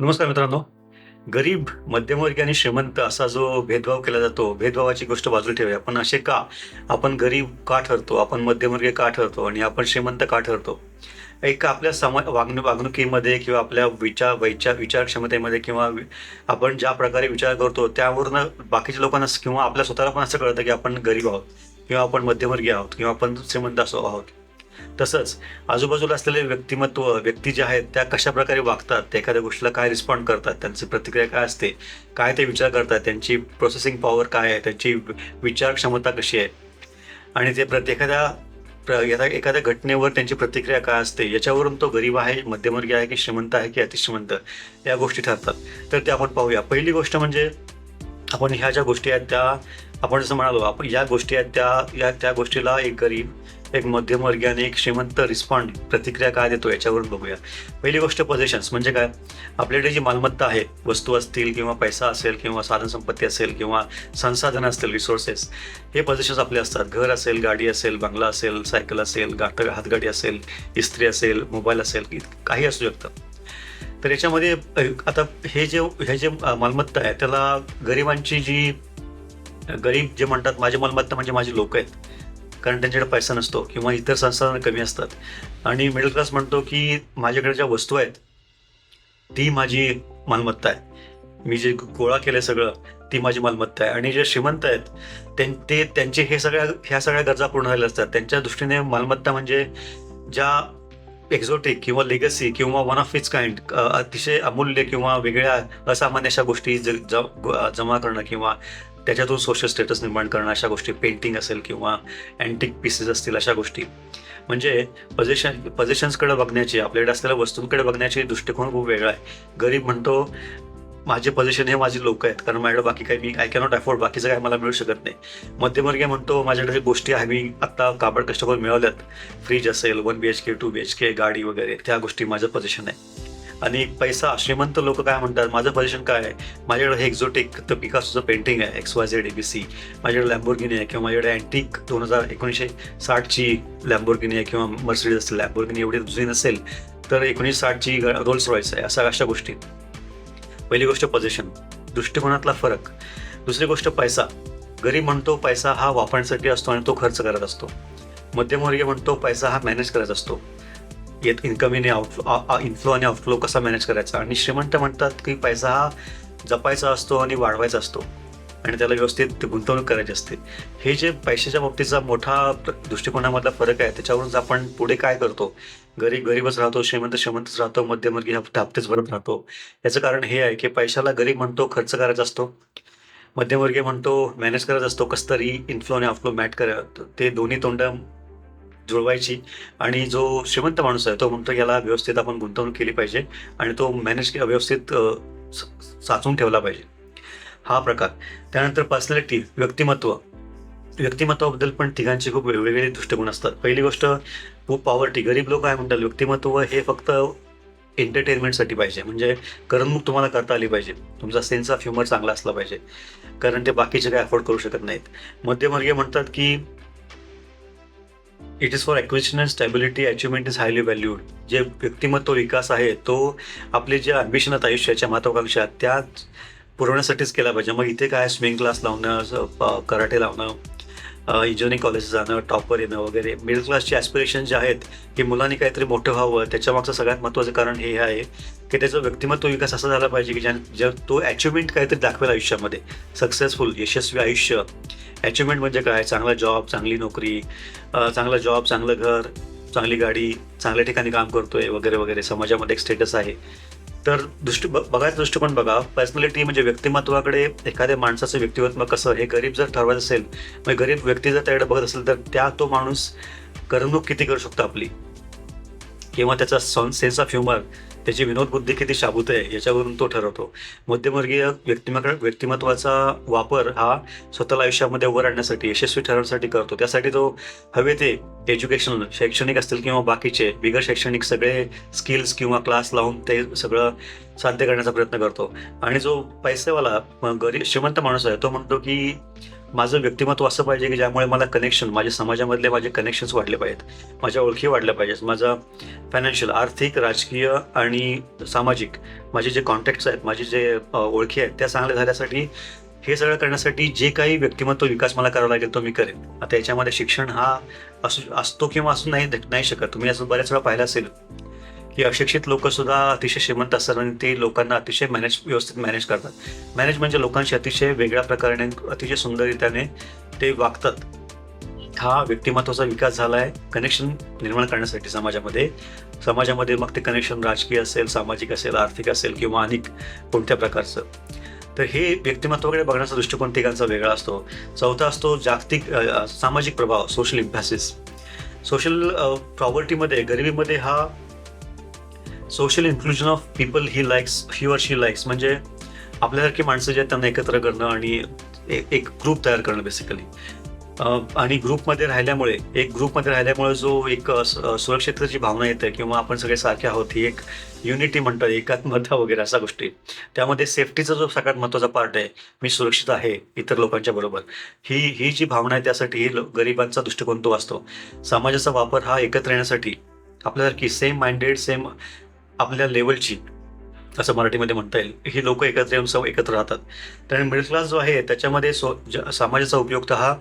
नमस्कार मित्रांनो. गरीब मध्यमवर्गीय आणि श्रीमंत असा जो भेदभाव केला जातो भेदभावाची गोष्ट बाजूला ठेवूया. पण असे का? आपण गरीब का ठरतो? आपण मध्यमवर्गीय का ठरतो? आणि आपण श्रीमंत का ठरतो? एक आपल्या समा वागणू वागणुकीमध्ये किंवा आपल्या विचार वैचार विचारक्षमतेमध्ये किंवा आपण ज्या प्रकारे विचार करतो त्यावरून बाकीच्या लोकांना किंवा आपल्या स्वतःला पण असं कळतं की आपण गरीब आहोत किंवा आपण मध्यमवर्गीय आहोत किंवा आपण श्रीमंत असो आहोत. तसंच आजूबाजूला असलेले व्यक्तिमत्व व्यक्ती जे आहेत त्या कशा प्रकारे वागतात त्या एखाद्या गोष्टीला काय रिस्पॉन्ड करतात त्यांची प्रतिक्रिया काय असते काय ते विचार करतात त्यांची प्रोसेसिंग पॉवर काय आहे त्यांची वि- विचार क्षमता कशी आहे? आणि ते प्रत एखाद्या प्र- एखाद्या घटनेवर त्यांची प्रतिक्रिया काय असते याच्यावरून तो गरीब आहे मध्यमवर्गीय आहे की श्रीमंत आहे की अतिश्रीमंत या गोष्टी ठरतात. तर ते आपण पाहूया. पहिली गोष्ट म्हणजे आपण ह्या ज्या गोष्टी आहेत त्या आपण जसं म्हणालो आपण या गोष्टी आहेत त्या या त्या गोष्टीला एक गरीब एक मध्यमवर्गीय आणि एक श्रीमंत रिस्पॉन्ड प्रतिक्रिया काय देतो याच्यावरून बघूया. पहिली गोष्ट पोझिशन्स म्हणजे काय? आपल्याकडे जी मालमत्ता आहे वस्तू असतील किंवा पैसा असेल किंवा साधन संपत्ती असेल किंवा संसाधनं असतील रिसोर्सेस हे पोझिशन्स आपले असतात. घर असेल गाडी असेल बंगला असेल सायकल असेल गाठ हातगाडी असेल इस्त्री असेल मोबाईल असेल काही असू शकतं. तर याच्यामध्ये आता हे जे हे जे मालमत्ता आहे त्याला गरिबांची जी गरीब जे म्हणतात माझी मालमत्ता म्हणजे माझी लोक आहेत. कारण त्यांच्याकडे पैसा नसतो किंवा इतर संसाधनं कमी असतात. आणि मिडल क्लास म्हणतो की माझ्याकडे ज्या वस्तू आहेत ती माझी मालमत्ता आहे. मी जे गोळा केलं सगळं ती माझी मालमत्ता आहे. आणि जे श्रीमंत आहेत त्यां- ते त्यांचे हे सगळ्या ह्या सगळ्या गरजा पूर्ण झाल्या असतात. त्यांच्या दृष्टीने मालमत्ता म्हणजे ज्या एक्झोटिक किंवा लेगसी किंवा वन ऑफ इट्स काइंड अतिशय अमूल्य किंवा वेगळ्या असामान्य अशा गोष्टी ज- ज- जमा करणं किंवा त्याच्यातून सोशल स्टेटस निर्माण करणं अशा गोष्टी पेंटिंग असेल किंवा अँटिक पीसेस असतील अशा गोष्टी. म्हणजे पोझिशन पोझिशन्सकडे बघण्याची आपल्याकडे असलेल्या वस्तूंकडे बघण्याची दृष्टिकोन खूप वेगळा आहे. गरीब म्हणतो माझे पोझिशन हे माझी लोक आहेत कारण माझ्याकडे बाकी काही मी आय कॅनॉट अफोर्ड बाकीचं काय मला मिळू शकत नाही. मध्यमवर्गीय म्हणतो माझ्याकडे गोष्टी आहे मी आत्ता काबड कष्ट करून मिळवल्यात. फ्रीज असेल one B H K two B H K गाडी वगैरे त्या गोष्टी माझं पोझिशन आहे. आणि पैसा श्रीमंत लोक काय म्हणतात माझं पोझिशन काय आहे? माझ्याकडे हे एक्झोटिक तर पिकासोचं पेंटिंग आहे X Y Z A B C माझ्याकडे लॅम्बोर्गिनी आहे किंवा माझ्याकडे अँटिक दोन हजार एकोणीसशे साठची लॅम्बोर्गिनी आहे किंवा मर्सिडीज असेल लॅम्बोर्गिनी एवढी जुनी नसेल तर एकोणीसशे साठची रोल्स रॉयस आहे अशा अशा गोष्टी. पहिली गोष्ट पोझिशन दृष्टिकोनातला फरक. दुसरी गोष्ट पैसा. गरीब म्हणतो पैसा हा वापरण्यासाठी असतो आणि तो खर्च करत असतो. मध्यमवर्गीय म्हणतो पैसा हा मॅनेज करत असतो. येत इन्कमिंग आउटफ्लो इन्फ्लो आणि आउटफ्लो कसा मॅनेज करायचा? आणि श्रीमंत म्हणतात की पैसा हा जपायचा असतो आणि वाढवायचा असतो. आणि त्याला व्यवस्थित गुंतवणूक करायची असते. हे जे पैशाच्या बाबतीचा मोठा दृष्टिकोनामधला फरक आहे त्याच्यावरूनच आपण पुढे काय करतो? गरीब गरीबच राहतो श्रीमंत श्रीमंतच राहतो मध्यमवर्गीय हप्ते हप्तेच भरत राहतो. याचं कारण हे आहे की पैशाला गरीब म्हणतो खर्च करायचा असतो. मध्यमवर्गीय म्हणतो मॅनेज करायचा असतो कसं तरी इन्फ्लो आणि आउटफ्लो मॅट करत ते दोन्ही तोंड जुळवायची. आणि जो श्रीमंत माणूस आहे तो म्हणतो याला व्यवस्थित आपण गुंतवणूक केली पाहिजे आणि तो मॅनेज व्यवस्थित स- साचून ठेवला पाहिजे. हा प्रकार. त्यानंतर पर्सनॅलिटी व्यक्तिमत्व. व्यक्तिमत्वाबद्दल पण तिघांचे खूप वेगवेगळे दृष्टिकोन असतात. पहिली गोष्ट खूप पॉवर्टी गरीब लोक काय म्हणतात व्यक्तिमत्व हे फक्त एंटरटेनमेंटसाठी पाहिजे. म्हणजे करमणूक तुम्हाला करता आली पाहिजे. तुमचा सेन्स ऑफ ह्युमर चांगला असला पाहिजे. कारण ते बाकीचे काय अफोर्ड करू शकत नाहीत. मध्यमवर्गीय म्हणतात की it is for acquisition and stability achievement is highly valued जे व्यक्तिमत्व विकास आहे तो आपले जे अम्बिशन आहेत आयुष्याच्या महत्वाकांक्षा त्या पुरवण्यासाठीच केला पाहिजे. मग इथे काय स्विमिंग क्लास लावणं कराटे लावणं इंजिनिअरिंग कॉलेज जाणं टॉपर येणं वगैरे. मिडल क्लासचे ॲस्पिरेशन जे आहेत की मुलांनी काहीतरी मोठं व्हावं. त्याच्यामागचं सगळ्यात महत्त्वाचं कारण हे आहे की त्याचं व्यक्तिमत्व विकास असा झाला पाहिजे की ज्या जर तो अचिव्हमेंट काहीतरी दाखवेल आयुष्यामध्ये. सक्सेसफुल यशस्वी आयुष्य. अचिव्हमेंट म्हणजे काय? चांगला जॉब चांगली नोकरी चांगला जॉब चांगलं घर चांगली गाडी चांगल्या ठिकाणी काम करतोय वगैरे वगैरे. समाजामध्ये एक स्टेटस आहे. तर दृष्टी ब- बघायचा दृष्टिकोन बघा. पर्सनॅलिटी म्हणजे व्यक्तिमत्वाकडे एखाद्या माणसाचं व्यक्तिमत्व कसं हे गरीब जर ठरवायचं असेल म्हणजे गरीब व्यक्ती जर त्याकडे बघत असेल तर त्या तो माणूस करमणूक किती करू शकतो आपली? किंवा त्याचा सेन्स ऑफ ह्युमर त्याची विनोदबुद्धी किती शाबूत आहे याच्यावरून तो ठरवतो. मध्यमवर्गीय व्यक्तिमत्व व्यक्तिमत्वाचा वापर हा स्वतःला आयुष्यामध्ये वर आणण्यासाठी यशस्वी ठरवण्यासाठी करतो. त्यासाठी तो हवे ते एज्युकेशनल शैक्षणिक असतील किंवा बाकीचे बिगर शैक्षणिक सगळे स्किल्स किंवा क्लास लावून ते सगळं साध्य करण्याचा प्रयत्न करतो. आणि जो पैसेवाला गरीब श्रीमंत माणूस आहे तो म्हणतो की माझं व्यक्तिमत्व असं पाहिजे की ज्यामुळे मला कनेक्शन माझ्या समाजामधले माझे कनेक्शन्स वाढले पाहिजेत. माझ्या ओळखी वाढल्या पाहिजेत. माझा फायनान्शियल आर्थिक राजकीय आणि सामाजिक माझे जे कॉन्टॅक्ट्स आहेत माझे जे ओळखी आहेत त्या चांगल्या झाल्यासाठी हे सगळं करण्यासाठी जे काही व्यक्तिमत्व विकास मला करावा लागेल तो मी करेन. आता याच्यामध्ये शिक्षण हा असू असतो किंवा असू नाही नाही शकत. तुम्ही असं बऱ्याच वेळा पाहिलं असेल. की अशिक्षित लोक सुद्धा अतिशय श्रीमंत असतात आणि ते लोकांना अतिशय मॅनेज व्यवस्थित मॅनेज करतात. मॅनेज म्हणजे लोकांशी अतिशय वेगळ्या प्रकारे अतिशय सुंदररित्याने ते वागतात. हा व्यक्तिमत्वाचा विकास झाला आहे कनेक्शन निर्माण करण्यासाठी समाजामध्ये. समाजामध्ये मग ते कनेक्शन राजकीय असेल सामाजिक असेल आर्थिक असेल किंवा अनेक कोणत्या प्रकारचं. तर हे व्यक्तिमत्वाकडे बघण्याचा दृष्टिकोन तिघांचा वेगळा असतो. चौथा असतो जागतिक सामाजिक प्रभाव सोशल इम्पॅसिस सोशल प्रॉपर्टीमध्ये गरिबीमध्ये हा social inclusion of people he likes he she likes म्हणजे आपल्यासारखी माणसं जे आहेत त्यांना एकत्र करणं आणि ए- एक ग्रुप तयार करणं बेसिकली आणि ग्रुपमध्ये राहिल्यामुळे एक ग्रुपमध्ये राहिल्यामुळे जो एक स- सुरक्षिततेची भावना येते किंवा आपण सगळे सारखे आहोत ही एक युनिटी म्हणतात एकात्मता वगैरे अशा गोष्टी. त्यामध्ये सेफ्टीचा जो सगळ्यात महत्त्वाचा पार्ट आहे मी सुरक्षित आहे इतर लोकांच्या बरोबर. ही ही जी भावना आहे त्यासाठी ही गरिबांचा दृष्टिकोन तो असतो. समाजाचा वापर हा एकत्र येण्यासाठी आपल्यासारखी सेम माइंडेड सेम आपल्या लेवलची असं मराठीमध्ये म्हणता येईल. ही लोक एकत्र येऊन सव एकत्र राहतात. तर मिडल क्लास जो आहे त्याच्यामध्ये सो समाजाचा उपयोग तर हा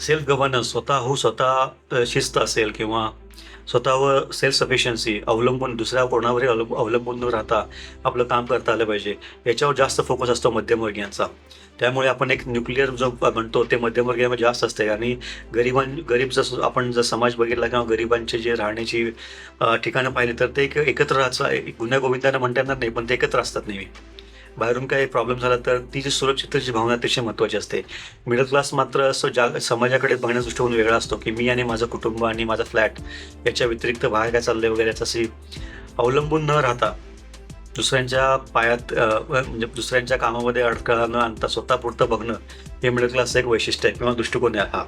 सेल्फ गव्हर्नन्स स्वतःहू स्वतः शिस्त असेल किंवा स्वतःवर सेल्फ सफिशियन्सी अवलंबून दुसऱ्या कोणावरही अवलंब अवलंबून न राहता आपलं काम करता आलं पाहिजे. याच्यावर जास्त फोकस असतो मध्यमवर्गीयांचा. त्यामुळे आपण एक न्यूक्लिअर जो म्हणतो ते मध्यमवर्गीयामध्ये म्हणजे जास्त असते आणि गरिबां गरीब जसं आपण जर समाज बघितला किंवा गरिबांचे जे राहण्याची ठिकाणं पाहिली तर ते एक एकत्र राहायचं गुन्ह्या गोविंदानं म्हणता येणार नाही पण ते एकत्र असतात नेहमी. बाहेरून काही प्रॉब्लेम झाला तर ती जी सुरक्षिततेची भावना अतिशय महत्त्वाची असते. मिडल क्लास मात्र असं जाग समाजाकडे बघण्याचा दृष्टिकोन वेगळा असतो की मी आणि माझं कुटुंब आणि माझा फ्लॅट याच्या व्यतिरिक्त बाहेर काय चाललंय वगैरे याच्याशी अवलंबून न राहता दुसऱ्यांच्या पायात म्हणजे दुसऱ्यांच्या कामामध्ये अडथळा न आणता स्वतःपुरतं बघणं हे मिडल क्लासचं एक वैशिष्ट्य आहे किंवा दृष्टिकोन आहे हा.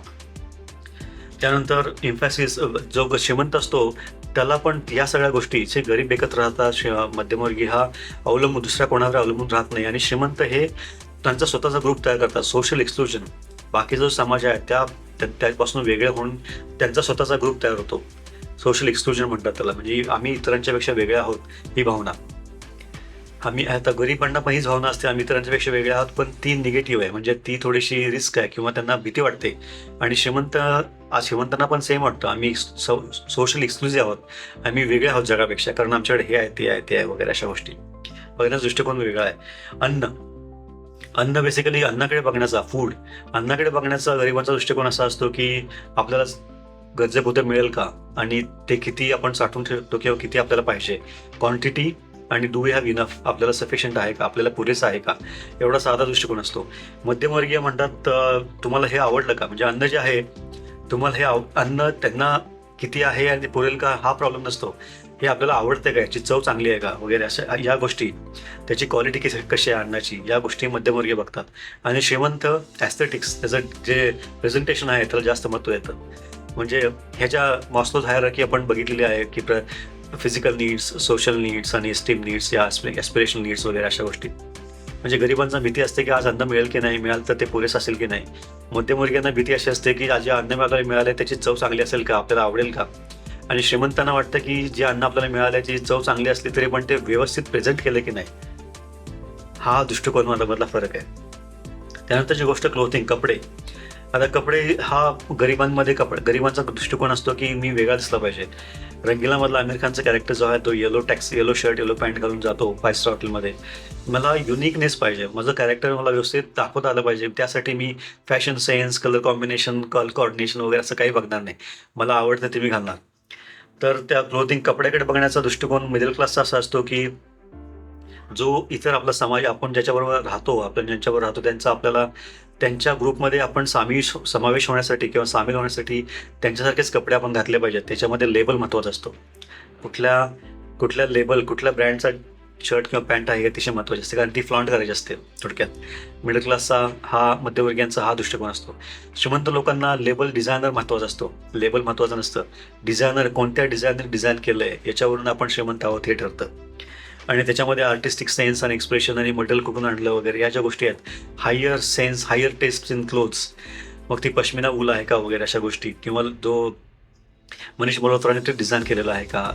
त्यानंतर इम्फॅसिस जो ग- श्रीमंत असतो त्याला पण या सगळ्या गोष्टी जे गरीब एकत्र राहतात श- मध्यमवर्गीय हा अवलंबून दुसऱ्या कोणावर अवलंबून राहत नाही. आणि श्रीमंत हे त्यांचा स्वतःचा ग्रुप तयार करतात सोशल एक्सक्लुजन बाकी जो समाज आहे त्या त्यापासून वेगळे होऊन त्यांचा स्वतःचा ग्रुप तयार होतो. सोशल एक्सक्लुजन म्हणतात त्याला. म्हणजे आम्ही इतरांच्यापेक्षा वेगळे आहोत ही भावना. आम्ही आता गरिबांना पण हीच भावना असते आम्ही इतरांच्यापेक्षा वेगळे आहोत पण ती निगेटिव्ह आहे. म्हणजे ती थोडीशी रिस्क आहे किंवा त्यांना भीती वाटते. आणि श्रीमंत आज श्रीमंतांना पण सेम वाटतं. आम्ही सोशल एक्सक्लुझिव्ह आहोत. आम्ही वेगळे आहोत जगापेक्षा कारण आमच्याकडे हे आहे ते आहे ते आहे वगैरे अशा गोष्टी. बघण्याचा दृष्टिकोन वेगळा आहे. अन्न. अन्न बेसिकली अन्नाकडे बघण्याचा फूड अन्नाकडे बघण्याचा गरिबांचा दृष्टिकोन असा असतो की आपल्याला गरजेपुरतं मिळेल का? आणि ते किती आपण साठवून ठेवतो किंवा किती आपल्याला पाहिजे? क्वांटिटी आणि डू हॅव इनफ आपल्याला सफिशियंट आहे का? आपल्याला पुरेसा आहे का? एवढा साधा दृष्टिकोन असतो. मध्यमवर्गीय म्हणतात तुम्हाला हे आवडलं का? म्हणजे अन्न जे आहे तुम्हाला हे आव- अन्न त्यांना किती आहे आणि ते पुरेल का? हा प्रॉब्लेम नसतो. हे आपल्याला आवडते का? याची चव चांगली आहे का? वगैरे अशा या गोष्टी. त्याची क्वालिटी कशी कशी आहे अन्नाची? या गोष्टी मध्यमवर्गीय बघतात. आणि श्रीमंत ॲस्थेटिक्स त्याचं जे प्रेझेंटेशन आहे त्याला जास्त महत्त्व येतं. म्हणजे ह्याच्या मॉस्कोज हायराकी आपण बघितलेली आहे की प्र फिजिकल नीड्स सोशल नीड्स आणि स्टीम नीड्स या एस्पिरेशनल नीड्स वगैरे अशा गोष्टी. म्हणजे गरिबांना भीती असते की आज अन्न मिळेल की नाही मिळालं तर ते पुरेसं असेल की नाही. मध्यमवर्गीयांना भीती अशी असते की आज जे अन्न आपल्याला मिळालं त्याची चव चांगली असेल का आपल्याला आवडेल का? आणि श्रीमंतांना वाटतं की जे अन्न आपल्याला मिळालं जी चव चांगली असली तरी पण ते व्यवस्थित प्रेझेंट केलं की नाही. हा दृष्टिकोन मधला फरक आहे. त्यानंतरची गोष्ट क्लोथिंग कपडे. आता कपडे हा गरिबांमध्ये कपडे गरिबांचा दृष्टिकोन असतो की मी वेगळा दिसला पाहिजे. रंगीलामधला आमिर खानचा कॅरेक्टर जो आहे तो yellow taxi yellow shirt yellow pant घालून जातो फाय स्टार हॉटेलमध्ये मला युनिकनेस पाहिजे. माझं कॅरेक्टर मला व्यवस्थित दाखवता आलं पाहिजे. त्यासाठी मी फॅशन सेन्स कलर कॉम्बिनेशन कल कॉर्डिनेशन वगैरे असं काही बघणार नाही. मला आवडतं ते मी घालणार. तर त्या क्लोथिंग कपड्याकडे बघण्याचा दृष्टिकोन मिडल क्लासचा असा असतो की जो इतर आपला समाज आपण ज्याच्याबरोबर राहतो आपण ज्यांच्याबरोबर राहतो त्यांचा आपल्याला त्यांच्या ग्रुपमध्ये आपण सामी समावेश होण्यासाठी किंवा सामील होण्यासाठी त्यांच्यासारखेच कपडे आपण घातले पाहिजेत. त्याच्यामध्ये लेबल महत्त्वाचा असतो. कुठल्या कुठल्या लेबल कुठल्या ब्रँडचा शर्ट किंवा पॅन्ट आहे हे अतिशय महत्त्वाचे असते. कारण ती फ्लॉन्ट करायची असते थोडक्यात. मिडल क्लासचा हा मध्यवर्गीयांचा हा दृष्टिकोन असतो. श्रीमंत लोकांना लेबल डिझायनर महत्त्वाचा असतो. लेबल महत्त्वाचं नसतं. डिझायनर कोणत्या डिझायनर डिझाईन केलं आहे याच्यावरून आपण श्रीमंत आहोत हे ठरतं. आणि त्याच्यामध्ये आर्टिस्टिक सेन्स आणि एक्सप्रेशन आणि मटेरियल कुठून आणलं वगैरे या ज्या गोष्टी आहेत higher sense higher taste in clothes मग ती पश्मिना ऊल आहे का वगैरे अशा गोष्टी? किंवा जो मनीष मल्होत्राने ते डिझाईन केलेलं आहे का?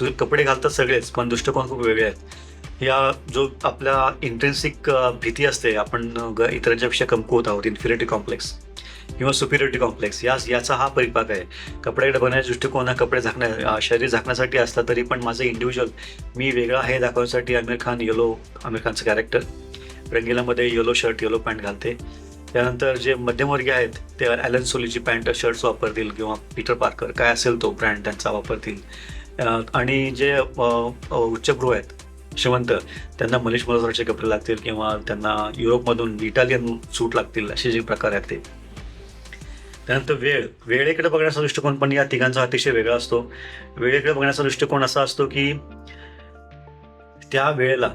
तुझे कपडे घालतात सगळेच पण दृष्टिकोन खूप वेगळे आहेत. या जो आपल्या इंट्रेन्सिक भीती असते आपण इतरांच्यापेक्षा कमकुवत आहोत इन्फिरिटी कॉम्प्लेक्स किंवा सुपिरिटी कॉम्प्लेक्स या याचा हा परिपाक आहे. कपड्याकडे बघण्याचा दृष्टिकोन हा कपडे झाकण्या शरीर झाकण्यासाठी असला तरी पण माझं इंडिव्हिज्युअल मी वेगळा हे दाखवण्यासाठी आमिर खान येलो आमिर खानचं कॅरेक्टर रंगीलामध्ये येलो शर्ट येलो पॅन्ट घालते. त्यानंतर जे मध्यमवर्गीय आहेत ते ॲलन सोलीची पॅन्ट शर्ट्स वापरतील किंवा पीटर पार्कर काय असेल तो ब्रँड त्यांचा वापरतील. आणि जे उच्चभ्रू आहेत श्रीमंत त्यांना मनीष मल्होत्राचे कपडे लागतील किंवा त्यांना युरोपमधून इटालियन सूट लागतील असे जे प्रकार आहेत ते. त्यानंतर वेळ वेळेकडे बघण्याचा दृष्टिकोन पण या तिघांचा अतिशय वेगळा असतो. वेळेकडे बघण्याचा दृष्टिकोन असा असतो की त्या वेळेला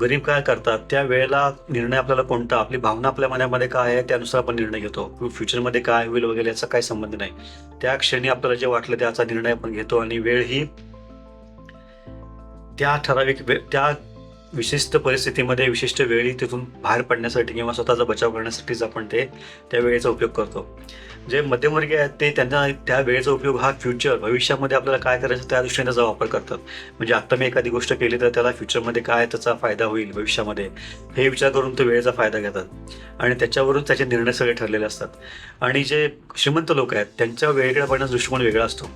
गरीब काय करतात? त्या वेळेला निर्णय आपल्याला कोणता? आपली भावना आपल्या मनामध्ये काय आहे? त्यानुसार आपण निर्णय घेतो. फ्युचरमध्ये काय? होईल वगैरे याचा काही संबंध नाही. त्या क्षणी आपल्याला जे वाटलं त्याचा निर्णय आपण घेतो आणि वेळ ही त्या ठराविक त्या विशिष्ट परिस्थितीमध्ये विशिष्ट वेळी तिथून बाहेर पडण्यासाठी किंवा स्वतःचा बचाव करण्यासाठीच आपण ते त्या वेळेचा उपयोग करतो. जे मध्यमवर्गीय आहेत ते त्यांना त्या वेळेचा उपयोग हा फ्युचर भविष्यामध्ये आपल्याला काय करायचं त्या दृष्टीने त्याचा वापर करतात. म्हणजे आत्ता मी एखादी गोष्ट केली तर त्याला फ्युचरमध्ये काय त्याचा फायदा होईल भविष्यामध्ये हे विचार करून ते वेळेचा फायदा घेतात. आणि त्याच्यावरून त्याचे निर्णय सगळे ठरलेले असतात. आणि जे श्रीमंत लोक आहेत त्यांच्या वेगळ्या पडण्याचा दृष्टिकोन वेगळा असतो.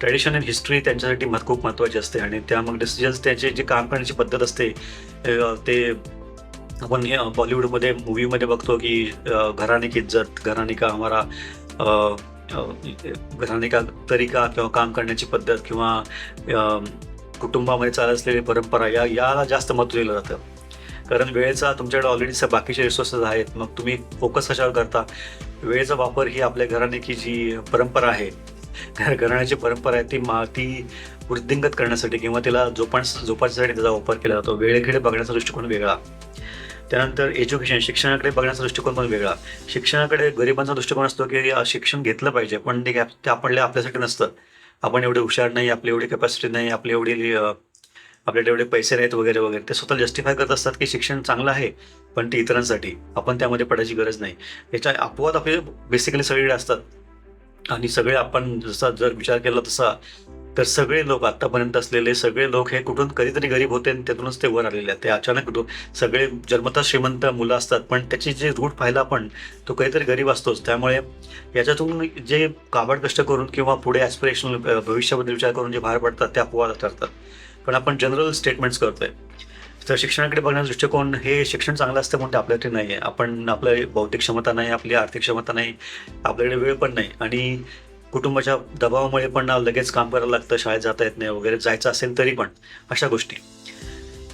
ट्रॅडिशन अँड हिस्ट्री त्यांच्यासाठी मत खूप महत्त्वाची असते आणि त्या मग डिसिजन्स त्याचे जे काम करण्याची पद्धत असते ते आपण बॉलिवूडमध्ये मूवीमध्ये बघतो की घराने की इज्जत घराने का हमारा घराने का तरीका किंवा काम करण्याची पद्धत किंवा कुटुंबामध्ये चालत असलेली परंपरा या याला जास्त महत्त्व दिलं जातं. कारण वेळेचा तुमच्याकडे ऑलरेडी बाकीचे रिसोर्सेस आहेत मग तुम्ही फोकस कशावर करता? वेळेचा वापर ही आपल्या घराणे की जी परंपरा आहे घराण्याची परंपरा आहे ती मा ती वृद्धिंगत करण्यासाठी किंवा तिला जोपान जोपासण्यासाठी त्याचा वापर केला जातो. वेळेकडे बघण्याचा दृष्टिकोन वेगळा. त्यानंतर एज्युकेशन शिक्षणाकडे बघण्याचा दृष्टिकोन पण वेगळा. शिक्षणाकडे गरिबांचा दृष्टिकोन असतो की शिक्षण घेतलं पाहिजे पण ते ते आपल्या आपल्यासाठी नसतं. आपण एवढे हुशार नाही आपली एवढी कॅपॅसिटी नाही आपली एवढी आपल्याकडे एवढे पैसे नाहीत वगैरे वगैरे. ते स्वतः जस्टिफाय करत असतात की शिक्षण चांगलं आहे पण ते इतरांसाठी. आपण त्यामध्ये पडायची गरज नाही. याच्या अपवाद आपले बेसिकली सगळीकडे असतात. आणि सगळे आपण जसा जर विचार केला तसा तर सगळे लोक आतापर्यंत असलेले सगळे लोक हे कुठून कधीतरी गरीब होते आणि त्यातूनच ते वर आलेले आहेत. ते अचानक सगळे जन्मतः श्रीमंत मुलं असतात पण त्याची जे रूट पाहिला आपण तो कधीतरी गरीब असतोच. त्यामुळे याच्यातून जे काबाड कष्ट करून किंवा पुढे ॲस्पिरेशनल भविष्याबद्दल विचार करून जे बाहेर पडतात ते अपवाद ठरतात. पण आपण जनरल स्टेटमेंट्स करतोय. तर शिक्षणाकडे बघण्याचा दृष्टिकोन हे शिक्षण चांगलं असतं म्हणते आपल्याकडे नाही आहे आपण आपल्या बौद्धिक क्षमता नाही आपली आर्थिक क्षमता नाही आपल्याकडे वेळ पण नाही. आणि कुटुंबाच्या दबावामुळे पण लगेच काम करायला लागतं शाळेत जाता येत नाही वगैरे जायचं असेल तरी पण अशा गोष्टी.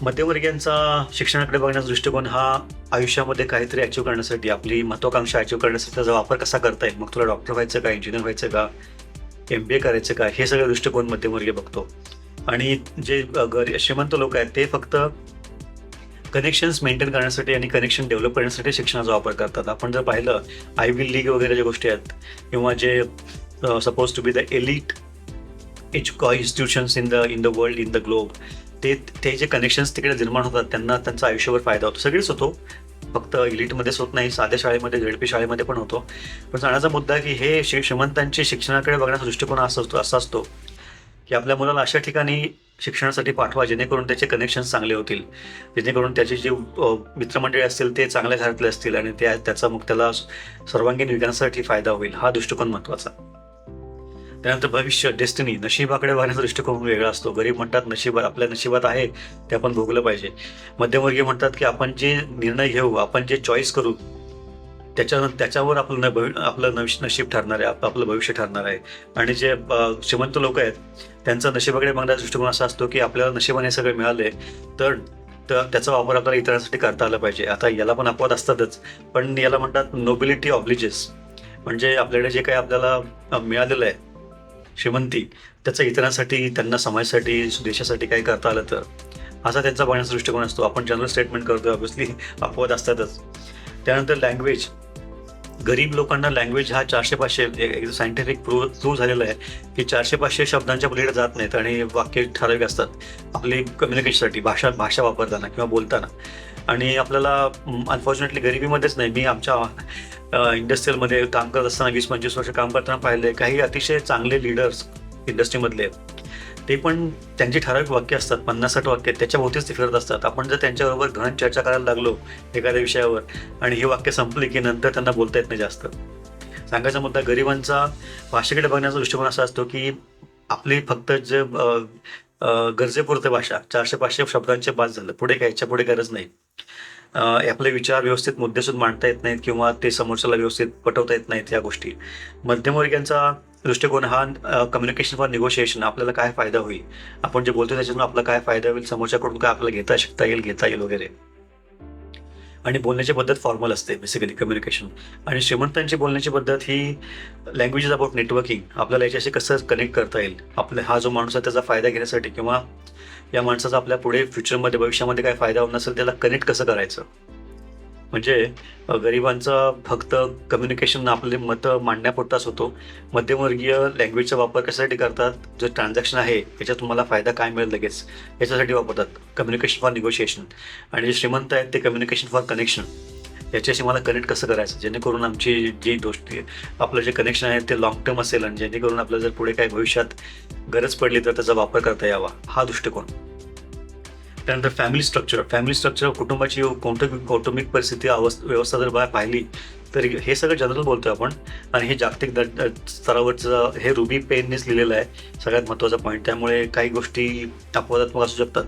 मध्यमवर्गीयांचा शिक्षणाकडे बघण्याचा दृष्टिकोन हा आयुष्यामध्ये काहीतरी अचीव करण्यासाठी आपली महत्वाकांक्षा अचीव करण्यासाठी त्याचा वापर कसा करता येईल? मग तुला डॉक्टर व्हायचं का इंजिनियर व्हायचं का एम बी ए करायचं का हे सगळे दृष्टिकोन मध्यमवर्गीय बघतो. आणि जे श्रीमंत लोक आहेत ते फक्त कनेक्शन्स मेंटेन करण्यासाठी आणि कनेक्शन डेव्हलप करण्यासाठी शिक्षणाचा वापर करतात. आपण जर पाहिलं आय व्ही लीग वगैरे ज्या गोष्टी आहेत किंवा जे suppose to be the elite एज्युका institutions in the in the world in the globe ते ते जे कनेक्शन्स तिकडे निर्माण होतात त्यांना त्यांचा आयुष्यभर फायदा होतो. सगळेच होतो. फक्त इलिटमध्येच होत नाही साध्या शाळेमध्ये झेडपी शाळेमध्ये पण होतो. पण सांगण्याचा मुद्दा की हे श्रीमंतांचे शिक्षणाकडे बघण्याचा दृष्टिकोन असा असतो असा असतो की आपल्या मुलाला अशा ठिकाणी शिक्षणासाठी पाठवा जेणेकरून त्याचे कनेक्शन चांगले होतील. जेणेकरून त्याचे जे मित्रमंडळी असतील ते चांगल्या घरातले असतील आणि त्या त्याचा मग त्याला सर्वांगीण विकासासाठी फायदा होईल. हा दृष्टिकोन महत्त्वाचा. त्यानंतर भविष्य डेस्टिनी नशिबाकडे वाहण्याचा दृष्टिकोन वेगळा असतो. गरीब म्हणतात नशिबात आपल्या नशिबात आहे ते आपण भोगलं पाहिजे. मध्यमवर्गीय म्हणतात की आपण जे निर्णय घेऊ आपण जे चॉईस करू त्याच्या त्याच्यावर आपलं न भवि आपलं नशीब ठरणार आहे आपलं भविष्य ठरणार आहे. आणि जे श्रीमंत लोक आहेत त्यांचा नशिबाकडे बघण्याचा दृष्टिकोन असा असतो की आपल्याला नशिबाने सगळं मिळाले तर तर त्याचा वापर आपल्याला इतरांसाठी करता आला पाहिजे. आता याला पण अपवाद असतातच पण याला म्हणतात नोबिलिटी ऑब्लिजेस म्हणजे आपल्याकडे जे काही आपल्याला मिळालेलं आहे श्रीमंती त्याचं इतरांसाठी त्यांना समाजासाठी देशासाठी काही करता आलं तर. असा त्यांचा बघण्याचा दृष्टिकोन असतो. आपण जनरल स्टेटमेंट करतो ऑब्व्हियसली अपवाद असतातच. त्यानंतर लँग्वेज गरीब लोकांना लँग्वेज हा चारशे पाचशे सायंटिफिक प्रूव्ह प्रूव्ह झालेला आहे की चारशे पाचशे शब्दांच्या पलीकडे जात नाहीत आणि वाक्य ठराविक असतात. आपली कम्युनिकेशनसाठी भाषा भाषा वापरताना किंवा बोलताना. आणि आपल्याला अनफॉर्च्युनेटली गरिबीमध्येच नाही. मी आमच्या इंडस्ट्रीयलमध्ये काम करत असताना वीस पंचवीस वर्ष काम करताना पाहिले काही अतिशय चांगले लिडर्स इंडस्ट्रीमधले ते पण त्यांची ठराविक वाक्य असतात पन्नास साठ वाक्य त्याच्याभोवतीच ते फिरत असतात. आपण जर त्यांच्याबरोबर घन चर्चा करायला लागलो एखाद्या विषयावर आणि ही वाक्य संपली की नंतर त्यांना बोलता येत नाही जास्त. सांगायचा मुद्दा गरिबांचा भाषेकडे बघण्याचा दृष्टिकोन असा असतो की आपली फक्त जे गरजेपुरते भाषा चारशे पाचशे शब्दांचे बाद झालं पुढे काय याच्यापुढे गरज नाही. आपले विचार व्यवस्थित मुद्देसूद मांडता येत नाहीत किंवा ते समोरच्याला व्यवस्थित पटवता येत नाहीत या गोष्टी. मध्यमवर्गीयांचा दृष्टिकोन हा कम्युनिकेशन फॉर निगोशिएशन आपल्याला काय फायदा होईल? आपण जे बोलतो त्याच्यातून आपला काय फायदा होईल? समोरच्याकडून काय आपल्याला घेता शकता येईल घेता येईल वगैरे. आणि बोलण्याची पद्धत फॉर्मल असते बेसिकली कम्युनिकेशन आणि श्रीमंतांची बोलण्याची पद्धत ही लँग्वेज इज अबाउट नेटवर्किंग आपल्याला याच्याशी कसं कनेक्ट करता येईल? आपला हा जो माणूस आहे त्याचा फायदा घेण्यासाठी किंवा या माणसाचा आपल्या पुढे फ्युचरमध्ये भविष्यामध्ये काय फायदा होणार असेल त्याला कनेक्ट कसं करायचं? म्हणजे गरिबांचं गरिबांचा फक्त कम्युनिकेशन आपले मतं मांडण्यापुरताच होतो. मध्यमवर्गीय लँग्वेजचा वापर कशासाठी करतात? जे ट्रान्झॅक्शन आहे याच्यात तुम्हाला फायदा काय मिळेल लगेच? याच्यासाठी वापरतात. कम्युनिकेशन फॉर निगोशिएशन आणि जे श्रीमंत आहेत ते कम्युनिकेशन फॉर कनेक्शन याच्याशी मला कनेक्ट कसं करायचं? जेणेकरून आमची जी गोष्टी आपलं जे कनेक्शन आहे ते लॉंग टर्म असेल आणि जेणेकरून आपलं जर पुढे काही भविष्यात गरज पडली तर त्याचा वापर करता यावा. हा दृष्टिकोन. त्यानंतर फॅमिली स्ट्रक्चर फॅमिली स्ट्रक्चर कुटुंबाची कौटुंबिक कौटुंबिक परिस्थिती अवस्था व्यवस्था जर बाहेर पाहिली तर हे सगळं जनरल बोलतोय आपण. आणि हे जागतिक दर स्तरावरचं हे रुबी पेननेच लिहिलेलं आहे. सगळ्यात महत्त्वाचा पॉईंट त्यामुळे काही गोष्टी अपवादात्मक असू शकतात.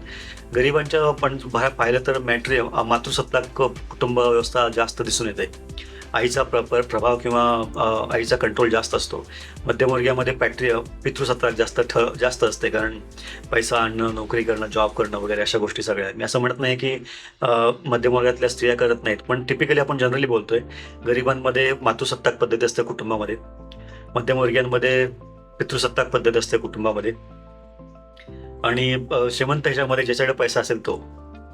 गरिबांच्या पण बाहेर पाहिलं तर मॅट्री मातृसत्ताक कुटुंब व्यवस्था जास्त दिसून येते. आईचा प्र प्रभाव किंवा आईचा कंट्रोल जास्त असतो. मध्यमवर्गीयामध्ये पॅट्री पितृसत्ताक जास्त ठ जास्त असते कारण पैसा आणणं नोकरी करणं जॉब करणं वगैरे अशा गोष्टी सगळ्या. मी असं म्हणत नाही की मध्यमवर्गातल्या स्त्रिया करत नाहीत. पण टिपिकली आपण जनरली बोलतोय गरिबांमध्ये मातृसत्ताक पद्धती असते कुटुंबामध्ये. मध्यमवर्गीयांमध्ये पितृसत्ताक पद्धती असते कुटुंबामध्ये. आणि श्रीमंत ह्याच्यामध्ये ज्याच्याकडे पैसा असेल तो.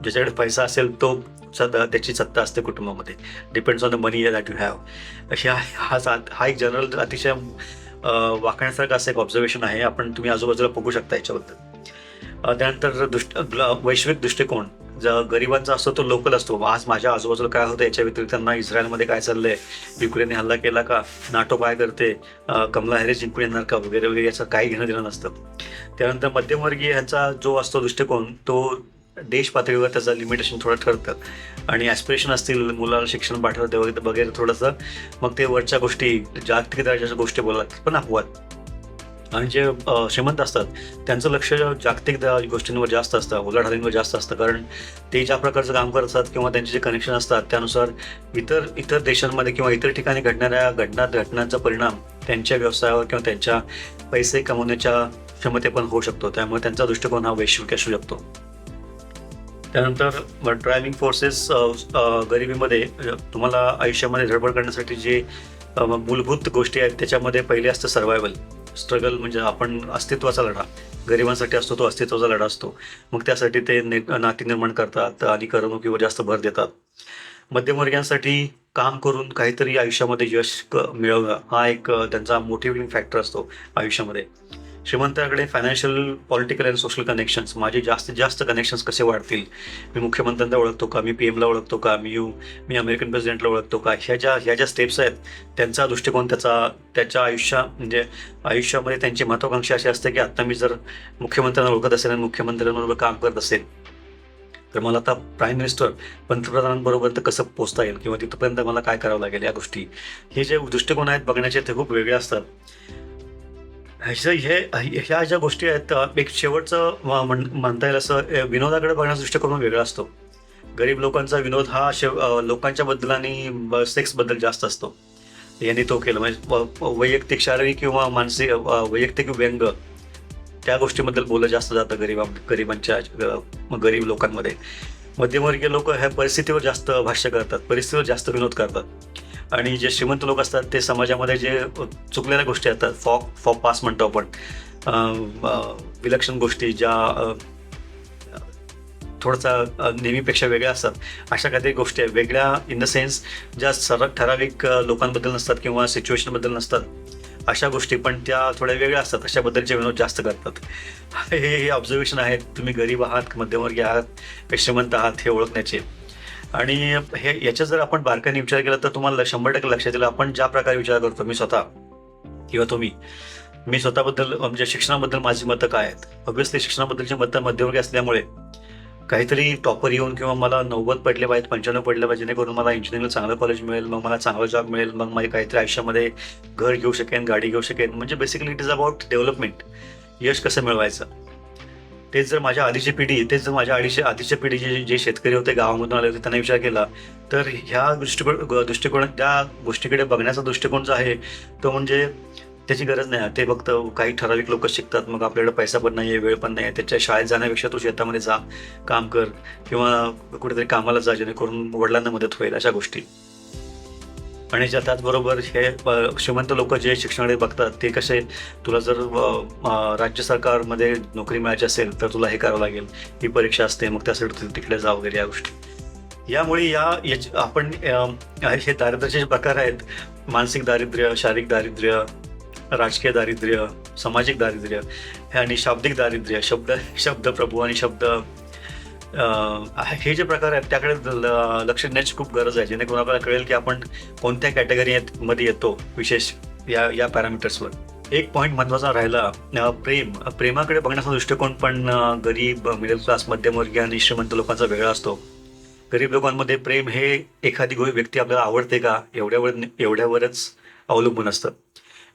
ज्याच्याकडे पैसा असेल तो सध्या त्याची सत्ता असते कुटुंबामध्ये. Depends on the money that you have अशा हा सा- हा एक जनरल अतिशय वाकण्यासारखा वाकण्यासारखं असं एक ऑब्झर्वेशन आहे. आपण तुम्ही आजूबाजूला बघू शकता याच्याबद्दल. त्यानंतर दृष्ट वैश्विक दृष्टिकोन. जर गरिबांचा असतो तो लोकल असतो. आज माझ्या आजूबाजूला काय होतं याच्या व्यतिरिक्त त्यांना इस्रायलमध्ये काय चाललंय? युक्रेनने हल्ला केला का? नाटो काय करते? कमला हॅरिस जिंकून येणार का? वगैरे वगैरे याचं काही घेणं देणं नसतं. त्यानंतर मध्यमवर्गीय ह्यांचा जो असतो दृष्टिकोन तो देश पातळीवर त्याचं लिमिटेशन थोडं ठरतं. आणि ॲस्पिरेशन असतील मुलाला शिक्षण पाठवते वगैरे वगैरे थोडंसं. मग ते वरच्या गोष्टी जागतिक दर्जाच्या गोष्टी बोलतात पण अपवाद. आणि जे श्रीमंत असतात त्यांचं लक्ष जागतिक गोष्टींवर जास्त असतं उलाढालींवर जास्त असतं. कारण ते ज्या प्रकारचं काम करत असतात किंवा त्यांचे जे कनेक्शन असतात त्यानुसार इतर इतर देशांमध्ये किंवा इतर ठिकाणी घडणाऱ्या घटना घटनांचा परिणाम त्यांच्या व्यवसायावर किंवा त्यांच्या पैसे कमवण्याच्या क्षमते पण होऊ शकतो. त्यामुळे त्यांचा दृष्टिकोन हा वैश्विक असू शकतो. त्यानंतर ड्रायव्हिंग फोर्सेस गरिबीमध्ये तुम्हाला आयुष्यामध्ये झडपड करण्यासाठी जे मूलभूत गोष्टी आहेत त्याच्यामध्ये पहिले असतं सर्वायवल स्ट्रगल म्हणजे आपण अस्तित्वाचा लढा. गरिबांसाठी असतो तो अस्तित्वाचा लढा असतो. मग त्यासाठी ते ने नाती निर्माण करतात आणि करमणुकीवर जास्त भर देतात. मध्यमवर्गीयांसाठी काम करून काहीतरी आयुष्यामध्ये यश क- मिळवणं हा एक त्यांचा मोटिवेटिंग फॅक्टर असतो आयुष्यामध्ये. श्रीमंताकडे financial political and social connections माझे जास्तीत जास्त कनेक्शन्स कसे वाढतील? मी मुख्यमंत्र्यांना ओळखतो का? मी पी एमला ओळखतो का? मी यू मी अमेरिकन प्रेसिडेंटला ओळखतो का? ह्या ज्या ह्या ज्या स्टेप्स आहेत त्यांचा दृष्टिकोन त्याचा त्याच्या आयुष्या म्हणजे आयुष्यामध्ये त्यांची महत्वाकांक्षा अशी असते की आत्ता मी जर मुख्यमंत्र्यांना ओळखत असेल आणि मुख्यमंत्र्यांबरोबर काम करत असेल तर मला आता प्राईम मिनिस्टर पंतप्रधानांबरोबर तर कसं पोचता येईल? किंवा तिथपर्यंत मला काय करावं लागेल या गोष्टी? हे जे दृष्टिकोन आहेत बघण्याचे ते खूप वेगळे असतात. ह्याचं हे ह्या ज्या गोष्टी आहेत एक शेवटचं म्हण- म्हणता येईल असं विनोदाकडे बघण्याचा दृष्टिकोन वेगळा असतो. गरीब लोकांचा विनोद हा शेव लोकांच्या बद्दल आणि सेक्सबद्दल जास्त असतो. यांनी तो केलं. म्हणजे व- वैयक्तिक शारीरिक किंवा मानसिक वैयक्तिक व्यंग त्या गोष्टीबद्दल बोललं जास्त जातं गरीबा गरिबांच्या गरीब लोकांमध्ये. मध्यमवर्गीय लोक ह्या परिस्थितीवर जास्त भाष्य करतात. परिस्थितीवर जास्त विनोद करतात. आणि जे श्रीमंत लोक असतात ते समाजामध्ये जे चुकलेल्या गोष्टी असतात फॉक फॉ पास म्हणतो आपण विलक्षण गोष्टी ज्या थोडासा नेहमीपेक्षा वेगळ्या असतात अशा काहीतरी गोष्टी आहेत. वेगळ्या इन द सेन्स ज्या सरळ ठराविक लोकांबद्दल नसतात किंवा सिच्युएशनबद्दल नसतात अशा गोष्टी पण त्या थोड्या वेगळ्या असतात अशाबद्दलचे विनोद जास्त करतात. हे हे ऑब्झर्वेशन आहेत. तुम्ही गरीब आहात मध्यमवर्गीय आहात श्रीमंत आहात हे ओळखण्याचे. आणि हे याच्या जर आपण बारकाईने विचार केला तर तुम्हाला शंभर टक्के लक्षात येईल आपण ज्या प्रकारे विचार करतो मी स्वतः किंवा तुम्ही मी स्वतःबद्दल म्हणजे शिक्षणाबद्दल माझी मतं काय आहेत? ऑब्व्हियसली शिक्षणाबद्दलची मतं मध्यवर्गी असल्यामुळे काहीतरी टॉपर येऊन किंवा मला नव्वद पडले पाहिजेत पंच्याण्णव पडले पाहिजे जेणेकरून मला इंजिनिअरिंगला चांगलं कॉलेज मिळेल मग मला चांगला जॉब मिळेल मग माझी काहीतरी आयुष्यामध्ये घर घेऊ शकेन गाडी घेऊ शकेन. म्हणजे basically it is about development यश कसं मिळवायचं? तेच जर माझ्या आधीची पिढी तेच जर माझ्या आधीच्या आधीच्या पिढीचे जे शेतकरी होते गावामधून आले होते त्यांना विचार केला तर ह्या दृष्टिकोन दृष्टिकोन त्या गोष्टीकडे बघण्याचा दृष्टिकोन जो आहे तो म्हणजे त्याची गरज नाही. ते फक्त काही ठराविक लोक शिकतात मग आपल्याकडे पैसा पण नाही आहे वेळ पण नाही आहे त्याच्या शाळेत जाण्यापेक्षा तू शेतामध्ये जा काम कर किंवा कुठेतरी कामाला जा जेणेकरून वडिलांना मदत होईल अशा गोष्टी. आणि ज्या त्याचबरोबर हे श्रीमंत लोक जे शिक्षणाकडे बघतात ते कसे तुला जर राज्य सरकारमध्ये नोकरी मिळायची असेल तर तुला हे करावं लागेल. ही परीक्षा असते मग त्यासाठी तिकडे जा वगैरे या गोष्टी. यामुळे या याच- आपण हे दारिद्र्याचे जे प्रकार आहेत मानसिक दारिद्र्य शारीरिक दारिद्र्य राजकीय दारिद्र्य सामाजिक दारिद्र्य आणि शाब्दिक दारिद्र्य शब्द शब्द प्रभू आणि शब्द हे जे प्रकार आहेत त्याकडे ल- लक्ष देण्याची खूप गरज आहे. जेणेकरून आपल्याला कळेल की आपण कोणत्या कॅटेगरी मध्ये येतो विशेष या या पॅरामीटर्सवर एक पॉईंट महत्त्वाचा राहिला प्रेम. प्रेमाकडे बघण्याचा दृष्टिकोन पण गरीब मिडल क्लास मध्यमवर्गीय आणि श्रीमंत लोकांचा वेगळा असतो. गरीब लोकांमध्ये प्रेम हे एखादी गो- व्यक्ती आपल्याला आवडते का एवढ्यावर एवढ्यावरच अवलंबून असतं.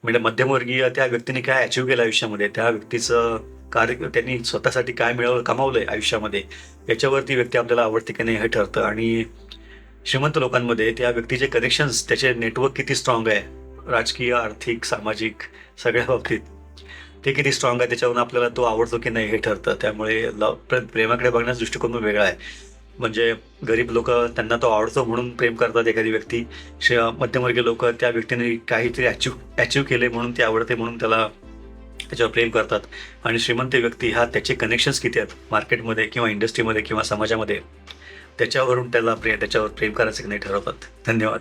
म्हणजे मध्यमवर्गीय त्या व्यक्तीने काय अचीव केलं आयुष्यामध्ये त्या व्यक्तीचं कार्य त्यांनी स्वतःसाठी काय मिळवलं आहे आयुष्यामध्ये याच्यावरती व्यक्ती आपल्याला आवडते की नाही हे ठरतं. आणि श्रीमंत लोकांमध्ये त्या व्यक्तीचे कनेक्शन्स त्याचे नेटवर्क किती स्ट्रॉंग आहे राजकीय आर्थिक सामाजिक सगळ्या बाबतीत ते किती स्ट्रॉंग आहे त्याच्यावरून आपल्याला तो आवडतो की नाही हे ठरतं. त्यामुळे लव प्रेमाकडे बघण्याचा दृष्टिकोन वेगळा आहे. म्हणजे गरीब लोक त्यांना तो आवडतो म्हणून प्रेम करतात एखादी व्यक्ती मध्यमवर्गीय लोक त्या व्यक्तीने काहीतरी अचीव अचीव केले म्हणून ते आवडते म्हणून त्याला त्याच्यावर प्रेम करतात. आणि श्रीमंत व्यक्ती हा त्याचे कनेक्शन्स किती आहेत? मार्केटमध्ये किंवा इंडस्ट्रीमध्ये किंवा समाजामध्ये? त्याच्यावरून त्याला प्रे त्याच्यावर प्रेम करायचं की नाही ठरवतात धन्यवाद.